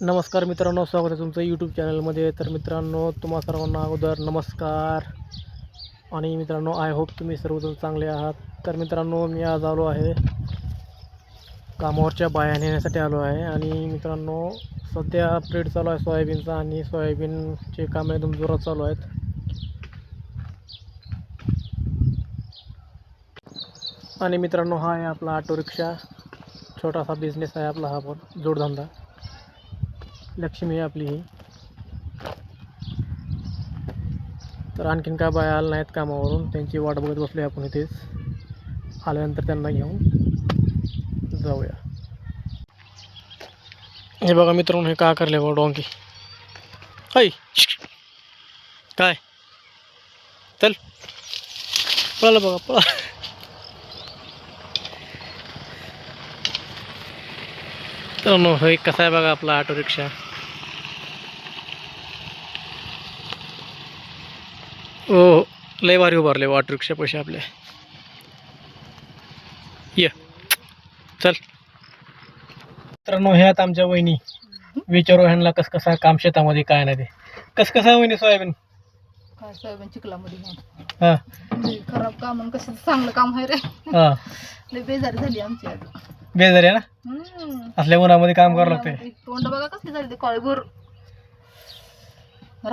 नमस्कार मित्रांनो स्वागत आहे तुमचं यूट्यूब चॅनलमध्ये तर मित्रांनो तुम्हा सर्वांना अगोदर नमस्कार. आणि मित्रांनो आय होप तुम्ही सर्वजण चांगले आहात. तर मित्रांनो मी आज आलो आहे कामावरच्या बाया नेण्यासाठी आलो आहे. आणि मित्रांनो सध्या प्रेड चालू आहे सोयाबीनचा आणि सोयाबीनचे कामं एकदम जोरात चालू आहेत. आणि मित्रांनो हा आहे आपला ऑटो रिक्षा. छोटासा बिझनेस आहे आपला हा पण जोडधंदा. लक्ष्मी आहे आपली ही. तर आणखीन काय बाया आल्या नाहीत कामावरून त्यांची वाट बघत बसलो आपण इथेच. आल्यानंतर त्यांना घेऊन जाऊया. हे बघा मित्रांनो हे का करले बा डोंकी? हाय काय? चल. पळालं बघा पळा. मित्रांनो हे कसा आहे बघा आपला ऑटो रिक्षा? ओ लय भारी उभारले ऑटो रिक्षा पैसे आपले. ये. चल. मित्रांनो ह्या आहेत आमच्या वहिनी. विचारू ह्यांना कसं कसं काम शेतामध्ये काय नाही ते. कसं कसं वहिनी सोयाबीन? काय सोयाबीन चिखलामध्ये हां. लय खराब काम आणि कसं चांगलं काम आहे रे. हां. लय बेजारी झाली आमची आज बेजारी आहे ना? हम्म. असल्या उन्हामध्ये काम करावं लागतंय. तोंड बघा कसली झाली ते काळीभोर